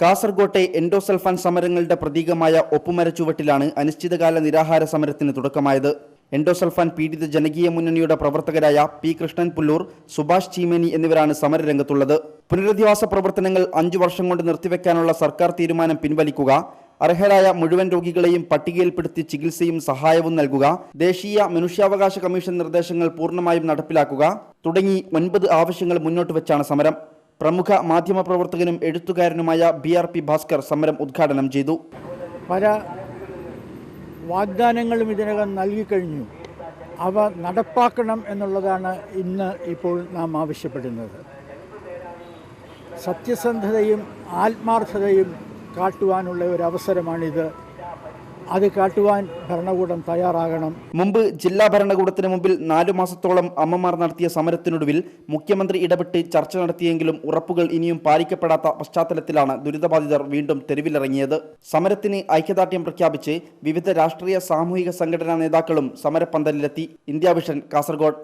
കാസർകോട്ടെ എൻഡോസൾഫാൻ സമരങ്ങളുടെ പ്രതീകമായ ഒപ്പുമരച്ചുവട്ടിലാണ് അനിശ്ചിതകാല നിരാഹാര സമരത്തിന് തുടക്കമായത്. എൻഡോസൾഫാൻ പീഡിത ജനകീയ മുന്നണിയുടെ പ്രവർത്തകരായ പി കൃഷ്ണൻ പുല്ലൂർ സുഭാഷ് ചീമേനി എന്നിവരാണ് സമരരംഗത്തുള്ളത്. പുനരധിവാസ പ്രവർത്തനങ്ങൾ അഞ്ചു വർഷം കൊണ്ട് നിർത്തിവെക്കാനുള്ള സർക്കാർ തീരുമാനം പിൻവലിക്കുക അർഹരായ മുഴുവൻ രോഗികളെയും പട്ടികയിൽപ്പെടുത്തി ചികിത്സയും സഹായവും നൽകുക ദേശീയ മനുഷ്യാവകാശ കമ്മീഷൻ നിർദ്ദേശങ്ങൾ പൂർണമായും നടപ്പിലാക്കുക തുടങ്ങി ഒൻപത് ആവശ്യങ്ങൾ മുന്നോട്ട് വെച്ചാണ് സമരം. പ്രമുഖ മാധ്യമപ്രവർത്തകനും എഴുത്തുകാരനുമായ ബി ആർ പി ഭാസ്കർ സമരം ഉദ്ഘാടനം ചെയ്തു. പല വാഗ്ദാനങ്ങളും ഇതിനകം നൽകിക്കഴിഞ്ഞു. അവ നടപ്പാക്കണം എന്നുള്ളതാണ് ഇന്ന് ഇപ്പോൾ നാം ആവശ്യപ്പെടുന്നത്. സത്യസന്ധതയും ആത്മാർത്ഥതയും കാട്ടുവാനുള്ള ഒരു അവസരമാണിത്. അത് കാട്ടുവാൻ ഭരണകൂടം തയ്യാറാകണം. മുമ്പ് ജില്ലാ ഭരണകൂടത്തിന് മുമ്പിൽ നാലു മാസത്തോളം അമ്മമാർ നടത്തിയ സമരത്തിനൊടുവിൽ മുഖ്യമന്ത്രി ഇടപെട്ട് ചർച്ച നടത്തിയെങ്കിലും ഉറപ്പുകൾ ഇനിയും പാലിക്കപ്പെടാത്ത പശ്ചാത്തലത്തിലാണ് ദുരിതബാധിതർ വീണ്ടും തെരുവിലിറങ്ങിയത്. സമരത്തിന് ഐക്യദാർഢ്യം പ്രഖ്യാപിച്ച് വിവിധ രാഷ്ട്രീയ സാമൂഹിക സംഘടനാ നേതാക്കളും സമരപ്പന്തലിലെത്തി. India vision Kasaragod.